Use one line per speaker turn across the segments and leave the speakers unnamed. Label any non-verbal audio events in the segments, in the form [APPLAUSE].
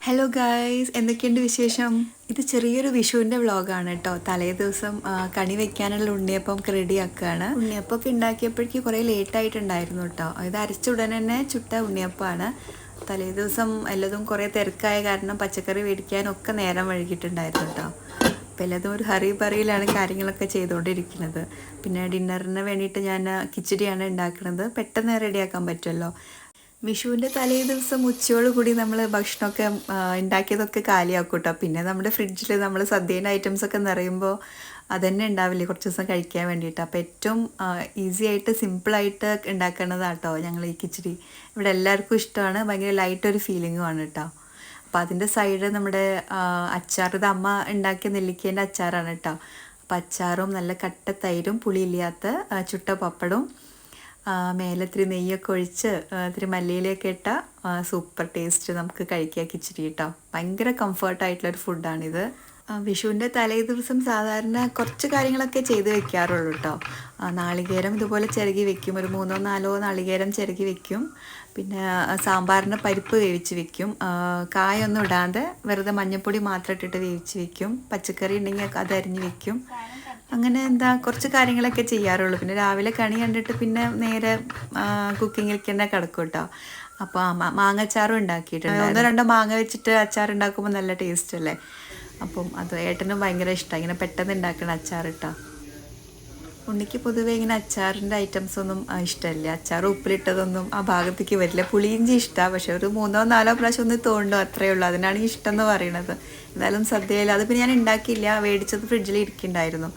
Hello guys എന്തൊക്കെയുണ്ട് വിശേഷം? ഇത് ചെറിയൊരു വിഷുവിന്റെ വ്ളോഗാണ് കേട്ടോ തലേ ദിവസം കണി വെക്കാനുള്ള ഉണ്ണിയപ്പം റെഡിയാക്കുകയാണ് ഉണ്ണിയപ്പമൊക്കെ ഉണ്ടാക്കിയപ്പോഴേക്ക് കുറേ ലേറ്റായിട്ടുണ്ടായിരുന്നു കേട്ടോ ഇത് അരച്ച ഉടനെ തന്നെ ചുട്ട ഉണ്ണിയപ്പമാണ്. തലേ ദിവസം എല്ലാതും കുറേ തിരക്കായ കാരണം പച്ചക്കറി മേടിക്കാനൊക്കെ നേരം വൈകിട്ടുണ്ടായിരുന്നു കേട്ടോ അപ്പോൾ എല്ലാതും ഒരു ഹറി പറയിലാണ് കാര്യങ്ങളൊക്കെ ചെയ്തുകൊണ്ടിരിക്കുന്നത്. പിന്നെ ഡിന്നറിന് വേണ്ടിയിട്ട് ഞാൻ കിച്ചടിയാണ് ഉണ്ടാക്കുന്നത്. പെട്ടെന്ന് റെഡിയാക്കാൻ പറ്റുമല്ലോ വിഷുവിന്റെ തലേ ദിവസം ഉച്ചയോട് കൂടി നമ്മൾ ഭക്ഷണമൊക്കെ ഉണ്ടാക്കിയതൊക്കെ കാലിയാക്കും കേട്ടോ പിന്നെ നമ്മുടെ ഫ്രിഡ്ജിൽ നമ്മൾ സദ്യേന്റെ ഐറ്റംസ് ഒക്കെ നിറയുമ്പോൾ അതന്നെ ഉണ്ടാവില്ലേ? കുറച്ച് ദിവസം കഴിക്കാൻ വേണ്ടിയിട്ട്. അപ്പോൾ ഏറ്റവും ഈസി ആയിട്ട് സിമ്പിളായിട്ട് ഉണ്ടാക്കുന്നതാണ് കേട്ടോ ഞങ്ങൾ ഈ കിച്ചടി. ഇവിടെ എല്ലാവർക്കും ഇഷ്ടമാണ്. ഭയങ്കര ലൈറ്റ് ഒരു ഫീലിങ്ങുമാണ് കേട്ടോ അപ്പോൾ അതിന്റെ സൈഡ് നമ്മുടെ അച്ചാർ ഇത് അമ്മ ഉണ്ടാക്കിയ നെല്ലിക്കേന്റെ അച്ചാറാണ് കേട്ടോ അപ്പോൾ അച്ചാറും നല്ല കട്ട തൈരും പുളിയില്ലാത്ത ചുട്ട പപ്പടവും മേലെ ഇത്തിരി നെയ്യൊക്കെ ഒഴിച്ച് ഇത്തിരി മല്ലിയിലൊക്കെ ഇട്ട സൂപ്പർ ടേസ്റ്റ് നമുക്ക് കഴിക്കുക കിച്ചിരി കേട്ടോ ഭയങ്കര കംഫർട്ടായിട്ടുള്ളൊരു ഫുഡാണിത് വിഷുവിന്റെ തലേ ദിവസം സാധാരണ കുറച്ച് കാര്യങ്ങളൊക്കെ ചെയ്ത് വെക്കാറുള്ളൂ കേട്ടോ നാളികേരം ഇതുപോലെ ചിരകി വെക്കും. ഒരു മൂന്നോ നാലോ നാളികേരം ചിരകി വെക്കും. പിന്നെ സാമ്പാറിന് പരിപ്പ് വേവിച്ച് വെക്കും. കായൊന്നും ഇടാതെ വെറുതെ മഞ്ഞൾപ്പൊടി മാത്രം ഇട്ടിട്ട് വേവിച്ച് വെക്കും. പച്ചക്കറി ഉണ്ടെങ്കിൽ അത് അരിഞ്ഞ് വെക്കും. അങ്ങനെ എന്താ കുറച്ച് കാര്യങ്ങളൊക്കെ ചെയ്യാറുള്ളൂ. പിന്നെ രാവിലെ കണി കണ്ടിട്ട് പിന്നെ നേരെ കുക്കിങ്ങിലേക്ക് തന്നെ കിടക്കും കേട്ടോ അപ്പോൾ മാങ്ങച്ചാറും ഉണ്ടാക്കിയിട്ടുണ്ട് ഒന്നോ രണ്ടോ മാങ്ങ വെച്ചിട്ട് അച്ചാർ ഉണ്ടാക്കുമ്പോൾ നല്ല ടേസ്റ്റ് അല്ലേ? അപ്പം അത് ഏട്ടനും ഭയങ്കര ഇഷ്ടമാണ് ഇങ്ങനെ പെട്ടെന്ന് ഉണ്ടാക്കുന്ന അച്ചാർ കേട്ടോ ഉണ്ണിക്ക് പൊതുവേ ഇങ്ങനെ അച്ചാറിന്റെ ഐറ്റംസ് ഒന്നും ഇഷ്ടമല്ല അച്ചാർ ഉപ്പിലിട്ടതൊന്നും ആ ഭാഗത്തേക്ക് വരില്ല. പുളിയിഞ്ചി ഇഷ്ടമാണ് പക്ഷെ ഒരു മൂന്നോ നാലോ പ്രാവശ്യം ഒന്ന് തോണ്ടോ അത്രയേ ഉള്ളൂ. അതിനാണ് ഇഷ്ടം എന്ന് പറയണത് എന്നാലും സദ്യയിൽ അത് പിന്നെ ഞാൻ ഉണ്ടാക്കിയില്ല. മേടിച്ചത് ഫ്രിഡ്ജിൽ ഇരിക്കുന്നുണ്ടായിരുന്നു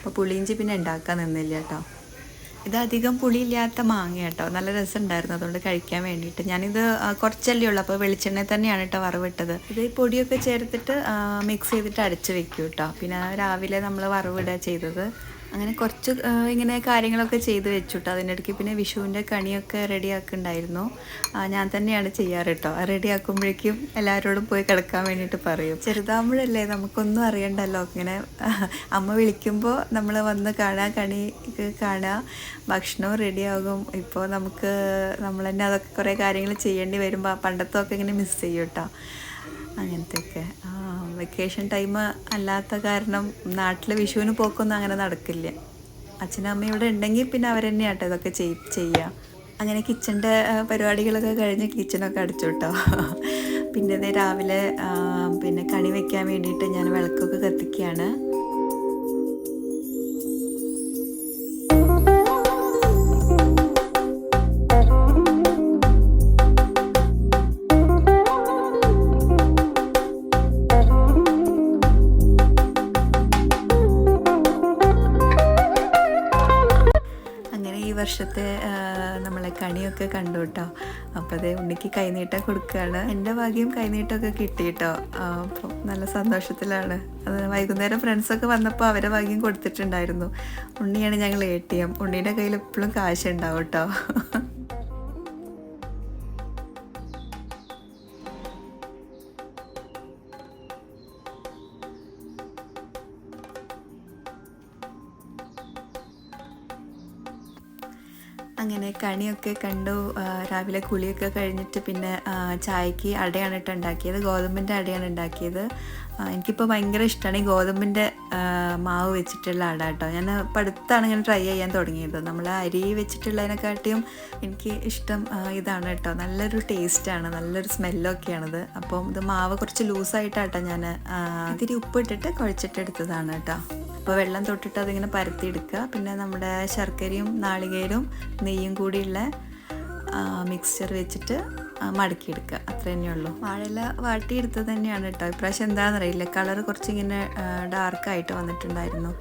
അപ്പോൾ പുളിയിഞ്ചി പിന്നെ ഉണ്ടാക്കാൻ നിന്നില്ല കേട്ടോ. ഇത് അധികം പുളിയില്ലാത്ത മാങ്ങ കേട്ടോ. നല്ല രസമുണ്ടായിരുന്നു അതുകൊണ്ട് കഴിക്കാൻ വേണ്ടിയിട്ട്. ഞാനിത് കുറച്ചല്ലേ ഉള്ളൂ. അപ്പോൾ വെളിച്ചെണ്ണയിൽ തന്നെയാണ് കേട്ടോ വറവിട്ടത്. ഇത് ഈ പൊടിയൊക്കെ ചേർത്തിട്ട് മിക്സ് ചെയ്തിട്ട് അടച്ച് വെക്കും കേട്ടോ. പിന്നെ രാവിലെ നമ്മൾ വറവിടുക ചെയ്തത്. അങ്ങനെ കുറച്ച് ഇങ്ങനെ കാര്യങ്ങളൊക്കെ ചെയ്ത് വെച്ചു കേട്ടോ അതിന്റെ ഇടയ്ക്ക് പിന്നെ വിഷുവിന്റെ കണിയൊക്കെ റെഡിയാക്കുന്നുണ്ടായിരുന്നു. ഞാൻ തന്നെയാണ് ചെയ്യാറ് കേട്ടോ റെഡിയാക്കുമ്പോഴേക്കും എല്ലാവരോടും പോയി കിടക്കാൻ വേണ്ടിയിട്ട് പറയും. ചെറുതാകുമ്പോഴല്ലേ നമുക്കൊന്നും അറിയണ്ടല്ലോ. ഇങ്ങനെ അമ്മ വിളിക്കുമ്പോൾ നമ്മൾ വന്ന് കാണാം കണി കാണുക ഭക്ഷണവും റെഡിയാകും. ഇപ്പോൾ നമുക്ക് നമ്മൾ തന്നെ അതൊക്കെ കുറേ കാര്യങ്ങൾ ചെയ്യേണ്ടി വരുമ്പോൾ പണ്ടത്തൊക്കെ ഇങ്ങനെ മിസ് ചെയ്യും കേട്ടോ അങ്ങനത്തെയൊക്കെ. വെക്കേഷൻ ടൈം അല്ലാത്ത കാരണം നാട്ടിലെ വിഷുവിന് പോക്കൊന്നും അങ്ങനെ നടക്കില്ല. അച്ഛനും അമ്മയും ഇവിടെ ഉണ്ടെങ്കിൽ പിന്നെ അവർ തന്നെയാട്ടോ ഇതൊക്കെ ചെയ് ചെയ്യുക അങ്ങനെ കിച്ചന്റെ പരിപാടികളൊക്കെ കഴിഞ്ഞ് കിച്ചണൊക്കെ അടിച്ചു കേട്ടോ [LAUGHS] പിന്നെ രാവിലെ പിന്നെ കണി വെക്കാൻ വേണ്ടിയിട്ട് ഞാൻ വിളക്കൊക്കെ കത്തിക്കുകയാണ് ഈ വർഷത്തെ നമ്മളെ കണിയൊക്കെ കണ്ടു കേട്ടോ അപ്പോൾ അതേ ഉണ്ണിക്ക് കൈനീട്ടം കൊടുക്കുകയാണ് എന്റെ ഭാഗ്യം കൈനീട്ടമൊക്കെ കിട്ടി കേട്ടോ നല്ല സന്തോഷത്തിലാണ്. അത് വൈകുന്നേരം ഫ്രണ്ട്സൊക്കെ വന്നപ്പോൾ അവരെ ഭാഗ്യം കൊടുത്തിട്ടുണ്ടായിരുന്നു. ഉണ്ണിയാണ് ഞങ്ങൾ എ ടി എം ഉണ്ണിയുടെ കയ്യിൽ എപ്പോഴും കാശ് ഉണ്ടാവും കേട്ടോ അങ്ങനെ കണിയൊക്കെ കണ്ടു രാവിലെ കുളിയൊക്കെ കഴിഞ്ഞിട്ട് പിന്നെ ചായക്ക് അടയാണ് കേട്ടോ ഉണ്ടാക്കിയത്. ഗോതമ്പിന്റെ അടയാണ് ഉണ്ടാക്കിയത്. എനിക്കിപ്പോൾ ഭയങ്കര ഇഷ്ടമാണ് ഈ ഗോതമ്പിന്റെ മാവ് വെച്ചിട്ടുള്ള അട കേട്ടോ. ഞാൻ അടുത്താണ് ഇങ്ങനെ ട്രൈ ചെയ്യാൻ തുടങ്ങിയത്. നമ്മൾ അരി വെച്ചിട്ടുള്ളതിനെക്കാട്ടിയും എനിക്ക് ഇഷ്ടം ഇതാണ് കേട്ടോ. നല്ലൊരു ടേസ്റ്റാണ് നല്ലൊരു സ്മെല്ലൊക്കെയാണത് അപ്പം ഇത് മാവ് കുറച്ച് ലൂസായിട്ടാട്ടോ ഞാൻ ഇത്തിരി ഉപ്പിട്ടിട്ട് കുഴച്ചിട്ടെടുത്തതാണ് കേട്ടോ. അപ്പോൾ വെള്ളം തൊട്ടിട്ട് അതിങ്ങനെ പരത്തിയെടുക്കുക പിന്നെ നമ്മുടെ ശർക്കരയും നാളികേരവും നെയ്യും കൂടിയുള്ള മിക്സ്ചർ വെച്ചിട്ട് മടക്കിയെടുക്കുക. അത്ര തന്നെയുള്ളൂ വാഴയില വാട്ടിയെടുത്തത് തന്നെയാണ് കേട്ടോ. ഇപ്രാവശ്യം എന്താണെന്നറിയില്ല. കളർ കുറച്ചിങ്ങനെ ഡാർക്കായിട്ട് വന്നിട്ടുണ്ടായിരുന്നു.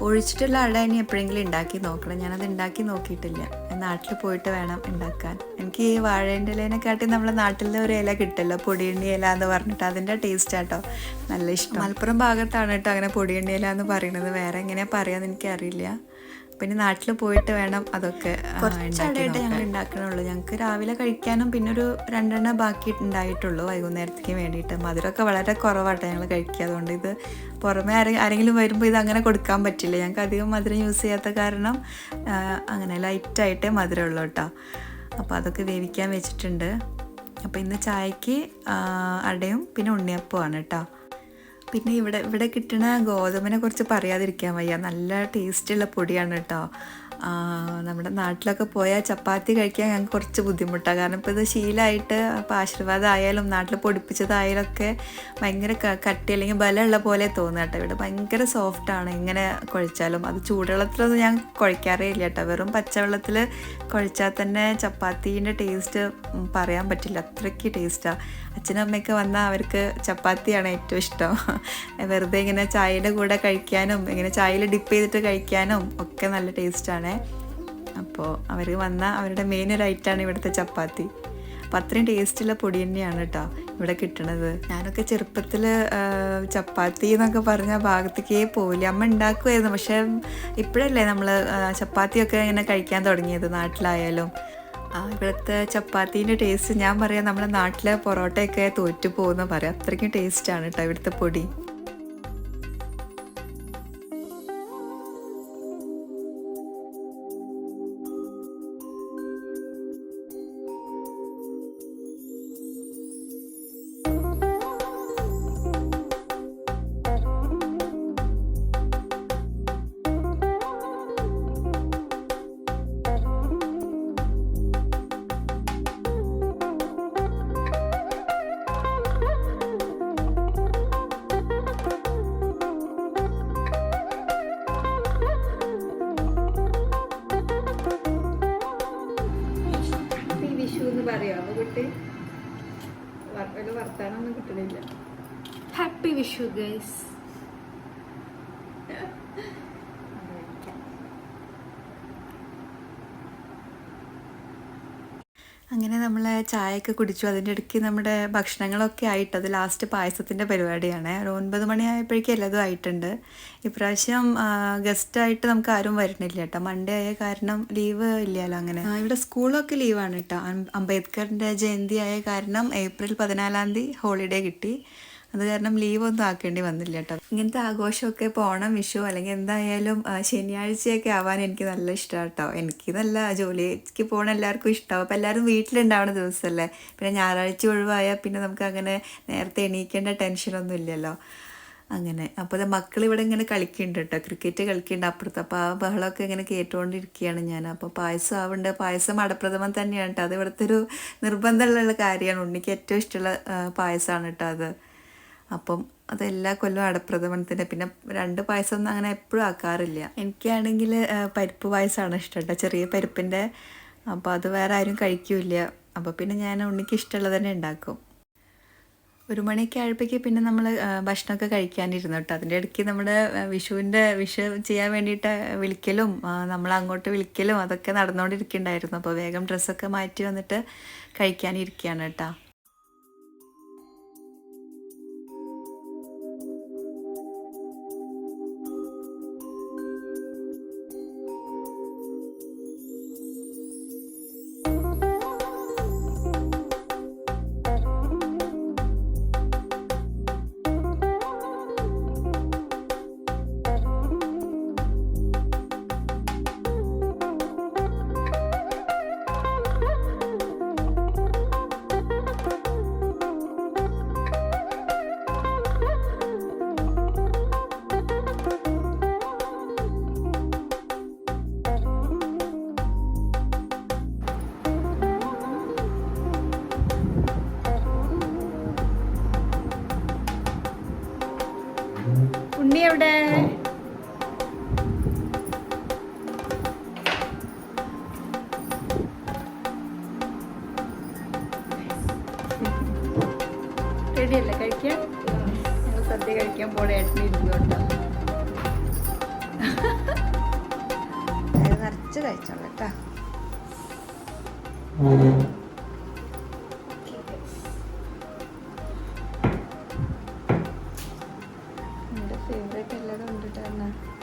ഒഴിച്ചിട്ടുള്ള അട ഇനി എപ്പോഴെങ്കിലും ഉണ്ടാക്കി നോക്കണം. ഞാനത് ഉണ്ടാക്കി നോക്കിയിട്ടില്ല. നാട്ടിൽ പോയിട്ട് വേണം ഉണ്ടാക്കാൻ. എനിക്ക് ഈ വാഴേന്റെ ഇലേനെക്കാട്ടി നമ്മളെ നാട്ടിലെ ഒരു ഇല കിട്ടല്ലോ പൊടിയണ്ണി ഇല എന്ന് പറഞ്ഞിട്ട് അതിന്റെ ടേസ്റ്റ് ആട്ടോ നല്ല ഇഷ്ടം. മലപ്പുറം ഭാഗത്താണ് കേട്ടോ അങ്ങനെ പൊടിയണ്ണി ഇല എന്ന് പറയുന്നത്. വേറെ എങ്ങനെയാണ് പറയാമെന്ന് എനിക്കറിയില്ല. പിന്നെ നാട്ടിൽ പോയിട്ട് വേണം അതൊക്കെ കുറച്ചടയായിട്ട് ഞങ്ങൾ ഉണ്ടാക്കണുള്ളൂ. ഞങ്ങൾക്ക് രാവിലെ കഴിക്കാനും പിന്നെ ഒരു രണ്ടെണ്ണം ബാക്കി ഉണ്ടായിട്ടുള്ളൂ വൈകുന്നേരത്തേക്ക് വേണ്ടിയിട്ട്. മധുരമൊക്കെ വളരെ കുറവാട്ടോ ഞങ്ങൾ കഴിക്കുക അതുകൊണ്ട് ഇത് പുറമെ ആരെ ആരെങ്കിലും വരുമ്പോൾ ഇത് അങ്ങനെ കൊടുക്കാൻ പറ്റില്ല. ഞങ്ങൾക്ക് അധികം മധുരം യൂസ് ചെയ്യാത്ത കാരണം അങ്ങനെ ലൈറ്റായിട്ടേ മധുരമുള്ളൂ കേട്ടോ. അപ്പോൾ അതൊക്കെ വേവിക്കാൻ വെച്ചിട്ടുണ്ട്. അപ്പോൾ ഇന്ന് ചായക്ക് അടയും പിന്നെ ഉണ്ണിയപ്പമാണ് കേട്ടോ. പിന്നെ ഇവിടെ ഇവിടെ കിട്ടുന്ന ഗോതമ്പിനെ കുറിച്ച് പറയാതിരിക്കാൻ വയ്യ. നല്ല ടേസ്റ്റുള്ള പൊടിയാണ് കേട്ടോ നമ്മുടെ നാട്ടിലൊക്കെ പോയാൽ ചപ്പാത്തി കഴിക്കാൻ ഞങ്ങൾക്ക് കുറച്ച് ബുദ്ധിമുട്ടാണ് കാരണം ഇപ്പോൾ ഇത് ശീലമായിട്ട് അപ്പോൾ ആശീർവാദമായാലും നാട്ടിൽ പൊടിപ്പിച്ചതായാലും ഒക്കെ ഭയങ്കര കട്ടി അല്ലെങ്കിൽ ബലമുള്ള പോലെ തോന്നുക കേട്ടോ ഇവിടെ ഭയങ്കര സോഫ്റ്റാണ് ഇങ്ങനെ കുഴച്ചാലും. അത് ചൂടുവെള്ളത്തിലൊന്നും ഞാൻ കുഴിക്കാറേ ഇല്ല കേട്ടോ വെറും പച്ചവെള്ളത്തിൽ കുഴച്ചാൽ തന്നെ ചപ്പാത്തീന്റെ ടേസ്റ്റ് പറയാൻ പറ്റില്ല. അത്രയ്ക്ക് ടേസ്റ്റാണ് അച്ഛനും അമ്മയൊക്കെ വന്നാൽ അവർക്ക് ചപ്പാത്തിയാണ് ഏറ്റവും ഇഷ്ടം. വെറുതെ ഇങ്ങനെ ചായയുടെ കൂടെ കഴിക്കാനും ഇങ്ങനെ ചായയിൽ ഡിപ്പ് ചെയ്തിട്ട് കഴിക്കാനും ഒക്കെ നല്ല ടേസ്റ്റാണ് അപ്പോൾ അവർ വന്ന അവരുടെ മെയിൻ ഒരു ഐറ്റാണ് ഇവിടുത്തെ ചപ്പാത്തി. അപ്പം അത്രയും ടേസ്റ്റുള്ള പൊടി തന്നെയാണ് കേട്ടോ ഇവിടെ കിട്ടണത്. ഞാനൊക്കെ ചെറുപ്പത്തിൽ ചപ്പാത്തി എന്നൊക്കെ പറഞ്ഞ ഭാഗത്തേക്കേ പോവില്ല. അമ്മ ഉണ്ടാക്കുമായിരുന്നു പക്ഷേ ഇപ്പോഴല്ലേ നമ്മൾ ചപ്പാത്തിയൊക്കെ ഇങ്ങനെ കഴിക്കാൻ തുടങ്ങിയത് നാട്ടിലായാലും. ഇവിടുത്തെ ചപ്പാത്തീന്റെ ടേസ്റ്റ് ഞാൻ പറയാം നമ്മുടെ നാട്ടിലെ പൊറോട്ടയൊക്കെ തോറ്റു പോകുന്ന പറയാം. അത്രയ്ക്കും ടേസ്റ്റാണ് കേട്ടോ ഇവിടുത്തെ പൊടി. വിഷു കുട്ടി. വർത്തമാനം ഒന്നും കിട്ടണില്ല.
ഹാപ്പി വിഷു ഗൈസ്
അങ്ങനെ നമ്മൾ ചായയൊക്കെ കുടിച്ചു. അതിന്റെ ഇടയ്ക്ക് നമ്മുടെ ഭക്ഷണങ്ങളൊക്കെ ആയിട്ട് അത് ലാസ്റ്റ് പായസത്തിന്റെ പരിപാടിയാണ്. ഒരു ഒൻപത് മണിയായപ്പോഴേക്കും എല്ലാതും ആയിട്ടുണ്ട്. ഇപ്രാവശ്യം ഗസ്റ്റായിട്ട് നമുക്ക് ആരും വരണില്ല കേട്ടോ. മൺഡേ ആയ കാരണം ലീവ് ഇല്ലല്ലോ അങ്ങനെ. ഇവിടെ സ്കൂളൊക്കെ ലീവാണ് കേട്ടോ. അംബേദ്കറിന്റെ ജയന്തി ആയ കാരണം ഏപ്രിൽ പതിനാലാം തീയതി ഹോളിഡേ കിട്ടി. അത് കാരണം ലീവ് ഒന്നും ആക്കേണ്ടി വന്നില്ല കേട്ടോ ഇങ്ങനത്തെ ആഘോഷമൊക്കെ പോണം വിഷു അല്ലെങ്കിൽ എന്തായാലും ശനിയാഴ്ചയൊക്കെ ആവാൻ എനിക്ക് നല്ല ഇഷ്ടമാണ് കേട്ടോ എനിക്ക് നല്ല ജോലിക്ക് പോകണ എല്ലാവർക്കും ഇഷ്ടമാവും അപ്പോൾ എല്ലാവരും വീട്ടിലുണ്ടാവുന്ന ദിവസമല്ലേ പിന്നെ ഞായറാഴ്ച ഒഴിവായാൽ പിന്നെ നമുക്ക് അങ്ങനെ നേരത്തെ എണീക്കേണ്ട ടെൻഷനൊന്നും ഇല്ലല്ലോ. അങ്ങനെ. അപ്പോൾ അത് മക്കൾ ഇവിടെ ഇങ്ങനെ കളിക്കുന്നുണ്ട് കേട്ടോ ക്രിക്കറ്റ് കളിക്കുന്നുണ്ട്. അപ്പുറത്ത് അപ്പോൾ ആ ബഹളമൊക്കെ ഇങ്ങനെ കേട്ടുകൊണ്ടിരിക്കുകയാണ് ഞാൻ. അപ്പോൾ പായസം ആവുന്നുണ്ട് പായസം അടപ്രഥമൻ തന്നെയാണ് കേട്ടോ അത് ഇവിടുത്തെ ഒരു നിർബന്ധമുള്ള കാര്യമാണ്. ഉണ്ണിക്ക് ഏറ്റവും ഇഷ്ടമുള്ള പായസമാണ് കേട്ടോ അത്. അപ്പം അത് എല്ലാ കൊല്ലവും അടപ്രഥമനത്തിന്റെ പിന്നെ രണ്ട് പായസം ഒന്നും അങ്ങനെ എപ്പോഴും ആക്കാറില്ല. എനിക്കാണെങ്കിൽ പരിപ്പ് പായസമാണ് ഇഷ്ടം കേട്ടോ ചെറിയ പരിപ്പിന്റെ. അപ്പോൾ അത് വേറെ ആരും കഴിക്കൂല അപ്പോൾ പിന്നെ ഞാൻ ഉണ്ണിക്ക് ഇഷ്ടമുള്ളത് തന്നെ ഉണ്ടാക്കും. ഒരു മണിയൊക്കെ ആയപ്പോഴേക്ക് പിന്നെ നമ്മൾ ഭക്ഷണമൊക്കെ കഴിക്കാനിരുന്നു കേട്ടോ. അതിന്റെ ഇടയ്ക്ക് നമ്മുടെ വിഷുവിന്റെ വിഷു ചെയ്യാൻ വേണ്ടിയിട്ട് വിളിക്കലും നമ്മൾ അങ്ങോട്ട് വിളിക്കലും അതൊക്കെ നടന്നുകൊണ്ടിരിക്കുന്നുണ്ടായിരുന്നു. അപ്പോൾ വേഗം ഡ്രസ്സൊക്കെ മാറ്റി വന്നിട്ട് കഴിക്കാനിരിക്കുകയാണ് കേട്ടോ. റെഡിയല്ലേ കഴിക്കാൻ? ഞങ്ങൾ സദ്യ കഴിക്കാൻ പോണേ ഏട്ടനിരുന്നോട്ടോ നിറച്ച് കഴിച്ചോളൂ കേട്ടോ. ഫേവറേറ്റ് എല്ലാതും ഉണ്ട്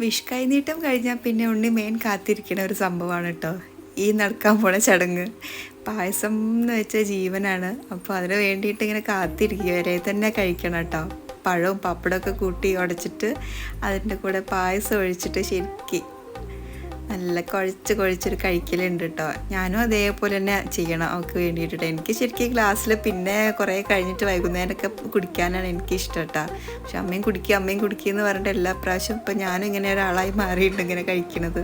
വിഷ് കൈനീട്ടം കഴിഞ്ഞാൽ പിന്നെ ഉണ്ണി മെയിൻ കാത്തിരിക്കുന്ന ഒരു സംഭവമാണ് കേട്ടോ. ഈ നടക്കാൻ പോണ ചടങ്ങ്. പായസം എന്ന് വെച്ചാൽ ജീവനാണ്. അപ്പോൾ അതിന് വേണ്ടിയിട്ട് ഇങ്ങനെ കാത്തിരിക്കുക. വരെ തന്നെ കഴിക്കണം കേട്ടോ. പഴവും പപ്പടമൊക്കെ കൂട്ടി ഉടച്ചിട്ട് അതിന്റെ കൂടെ പായസം ഒഴിച്ചിട്ട് ശരിക്ക് നല്ല കുഴച്ച് കുഴച്ചൊരു കഴിക്കലുണ്ട് കേട്ടോ ഞാനും അതേപോലെ തന്നെ ചെയ്യണം അവൾക്ക് വേണ്ടിയിട്ട് എനിക്ക് ശരിക്കും ഗ്ലാസ്സിൽ പിന്നെ കുറേ കഴിഞ്ഞിട്ട് വൈകുന്നേരമൊക്കെ കുടിക്കാനാണ് എനിക്ക് ഇഷ്ടം കേട്ടോ പക്ഷെ അമ്മയും കുടിക്കുക അമ്മയും കുടിക്കുക എന്ന് പറഞ്ഞിട്ട് എല്ലാ പ്രാവശ്യം ഇപ്പം ഞാനും ഇങ്ങനെ ഒരാളായി മാറിയിട്ടുണ്ട് ഇങ്ങനെ കഴിക്കണത്.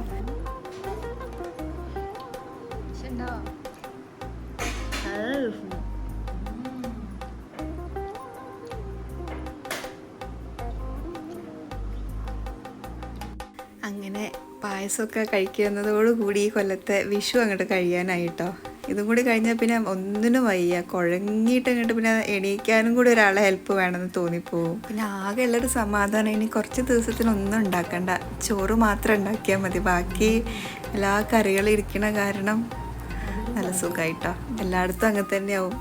പായസമൊക്കെ കഴിക്കുന്നതോടുകൂടി ഈ കൊല്ലത്തെ വിഷു അങ്ങോട്ട് കഴിയാനായിട്ടോ. ഇതും കൂടി കഴിഞ്ഞാൽ പിന്നെ ഒന്നിനും വയ്യ. കുഴങ്ങിയിട്ട് അങ്ങോട്ട് പിന്നെ എണീക്കാനും കൂടി ഒരാളെ ഹെൽപ്പ് വേണമെന്ന് തോന്നിപ്പോവും. പിന്നെ ആകെ ഉള്ളൊരു സമാധാനം ഇനി കുറച്ച് ദിവസത്തിനൊന്നും ഉണ്ടാക്കണ്ട. ചോറ് മാത്രം ഉണ്ടാക്കിയാൽ മതി. ബാക്കി എല്ലാ കറികളും ഇരിക്കണ കാരണം നല്ല സുഖമായിട്ടോ എല്ലായിടത്തും അങ്ങനെ തന്നെയാവും.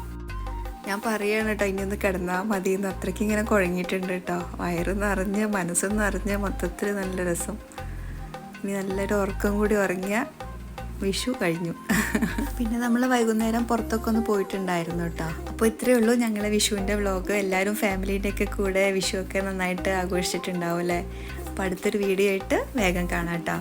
ഞാൻ പറയാണ് കേട്ടോ ഇനി ഒന്ന് കിടന്നാൽ മതി എന്ന് അത്രയ്ക്ക് ഇങ്ങനെ കുഴങ്ങിയിട്ടുണ്ട് കേട്ടോ വയറ് നിറഞ്ഞ് മനസ്സ് നിറഞ്ഞ് മൊത്തത്തിൽ നല്ല രസം. ഇനി നല്ലൊരു ഉറക്കം കൂടി ഉറങ്ങിയ വിഷു കഴിഞ്ഞു. പിന്നെ നമ്മൾ വൈകുന്നേരം പുറത്തൊക്കെ ഒന്ന് പോയിട്ടുണ്ടായിരുന്നു കേട്ടോ. അപ്പോൾ ഇത്രയേ ഉള്ളൂ ഞങ്ങളെ വിഷുവിന്റെ വ്ളോഗ് എല്ലാവരും ഫാമിലീന്റെ ഒക്കെ കൂടെ വിഷുവൊക്കെ നന്നായിട്ട് ആഘോഷിച്ചിട്ടുണ്ടാവും അല്ലേ? അപ്പോൾ അടുത്തൊരു വീഡിയോ ആയിട്ട് വേഗം കാണാം കേട്ടോ.